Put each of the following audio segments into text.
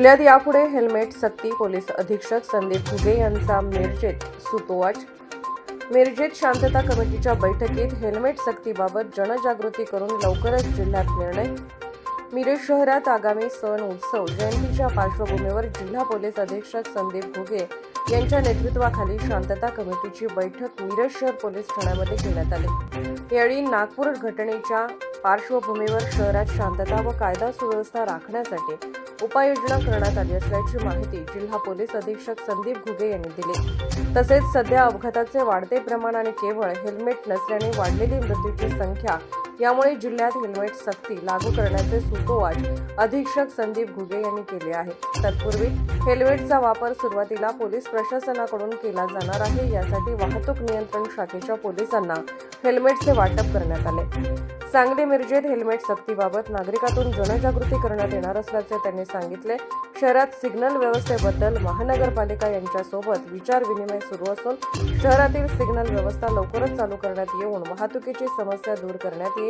जिल्ह्यात यापुढे हेल्मेट सक्ती पोलीस अधीक्षक संदीप घुगे यांचा मिरजेत सुतोवाच. मिरजेत शांतता कमिटीच्या बैठकीत हेल्मेट सक्तीबाबत जनजागृती करून लवकरच जिल्ह्यात निर्णय. मिरज शहरात आगामी सण उत्सव जयंतीच्या पार्श्वभूमीवर जिल्हा पोलीस अधीक्षक संदीप घुगे यांच्या नेतृत्वाखाली शांतता कमिटीची बैठक मिरज शहर पोलीस ठाण्यामध्ये घेण्यात आली. यावेळी नागपूर घटनेच्या पार्श्वभूमीवर शहरात शांतता व कायदा सुव्यवस्था राखण्यासाठी उपाययोजना करण्यात आली असल्याची माहिती जिल्हा पोलीस अधीक्षक संदीप घुगे यांनी दिली. तसेच सध्या अपघाताचे वाढते प्रमाण आणि केवळ हेल्मेट नसल्याने वाढलेली मृत्यूची संख्या यामुळे जिल्ह्यात हेल्मेट सक्ती लागू करण्याचे सुतोवाच अधीक्षक संदीप घुगे यांनी केले आहे. तत्पूर्वी हेल्मेटचा वापर सुरुवातीला पोलीस प्रशासनाकडून केला जाणार आहे. यासाठी वाहतूक नियंत्रण शाखेच्या पोलिसांना हेल्मेटचे वाटप करण्यात आले. सांगली मिरजेत हेल्मेट सक्तीबाबत नागरिकातून जनजागृती करण्यात येणार असल्याचे त्यांनी सांगितले. शहरात सिग्नल व्यवस्थेबद्दल महानगरपालिका यांच्यासोबत विचार विनिमय सुरू असून शहरातील सिग्नल व्यवस्था लवकरच चालू करण्यात येऊन वाहतुकीची समस्या दूर करण्यात येईल.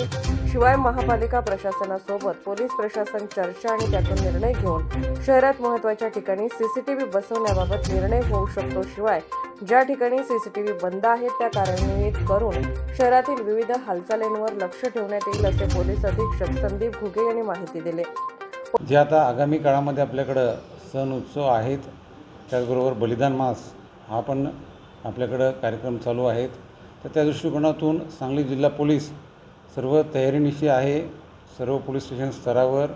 शिवाय महापालिका प्रशासनासोबत पोलीस प्रशासन चर्चा आणि त्यातून निर्णय घेऊन शहरात महत्त्वाच्या ठिकाणी सीसीटीव्ही बसवण्याबाबत निर्णय होऊ शकतो शिवाय ज्या ठिकाणी सीसीटीव्ही बंद आहेत त्या कार्यान्वित करून शहरातील विविध हालचालींवर लक्ष ठेवण्यात येईल असे पोलीस अधीक्षक संदीप घुगे यांनी माहिती दिली. जे आता आगामी काळामध्ये आपल्याकडं सण उत्सव आहेत त्याचबरोबर बलिदान मास हा पण आपल्याकडं कार्यक्रम चालू आहेत. तर त्या दृष्टिकोनातून सांगली जिल्हा पोलीस सर्व तयारीनिशी आहे सर्व पोलीस स्टेशन स्तरावर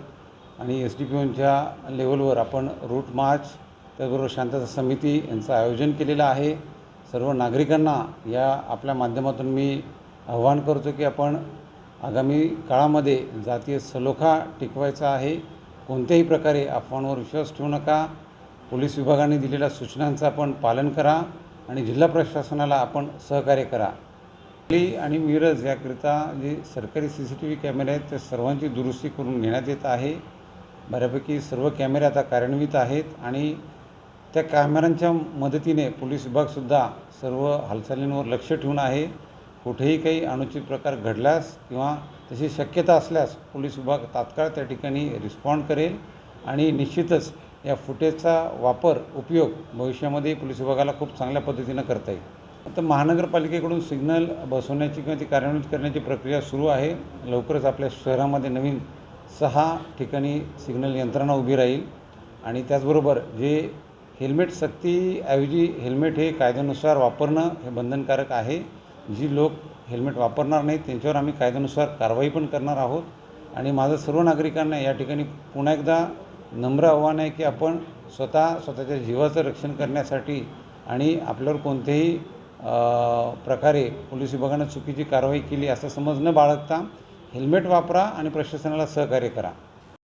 आणि एस डी पी ओनच्या लेवलवर आपण रूट मार्च त्याचबरोबर शांतता समिती यांचं आयोजन केलेलं आहे. सर्व नागरिकांना या आपल्या माध्यमातून मी आव्हान करतो की आपण आगामी काळामध्ये जातीय सलोखा टिकवायचा आहे. कोणत्याही प्रकारे अफवांवर विश्वास ठेवू नका. पोलीस विभागाने दिलेल्या सूचनांचं आपण पालन करा आणि जिल्हा प्रशासनाला आपण सहकार्य करा. आणि मिरज याकरिता जे सरकारी सी सी टी व्ही कॅमेरे आहेत त्या सर्वांची दुरुस्ती करून घेण्यात येत आहे. बऱ्यापैकी सर्व कॅमेरे आता कार्यान्वित आहेत आणि त्या कॅमेऱ्यांच्या मदतीने पोलीस विभागसुद्धा सर्व हालचालींवर लक्ष ठेवून आहे. कुठेही काही अनुचित प्रकार घडल्यास किंवा तशी शक्यता असल्यास पोलीस विभाग तात्काळ त्या ठिकाणी रिस्पॉन्ड करेल आणि निश्चितच या फुटेजचा वापर उपयोग भविष्यामध्ये पोलीस विभागाला खूप चांगल्या पद्धतीनं करता येईल. आता महानगरपालिकेकडून सिग्नल बसवण्याची किंवा ती कार्यान्वित करण्याची प्रक्रिया सुरू आहे. लवकरच आपल्या शहरामध्ये नवीन सहा ठिकाणी सिग्नल यंत्रणा उभी राहील. आणि त्याचबरोबर जे हेल्मेट सक्तीऐवजी हेल्मेट हे कायद्यानुसार वापरणं हे बंधनकारक आहे. जी लोक हेल्मेट वापरणार नाहीत त्यांच्यावर आम्ही कायद्यानुसार कारवाई पण करणार आहोत. आणि माझं सर्व नागरिकांना या ठिकाणी पुन्हा एकदा नम्र आव्हान आहे की आपण स्वतः स्वतःच्या जीवाचं रक्षण करण्यासाठी आणि आपल्यावर कोणतेही प्रकारे पोलीस विभागानं चुकीची कारवाई केली असं समज न बाळगता. हेल्मेट वापरा आणि प्रशासनाला सहकार्य करा.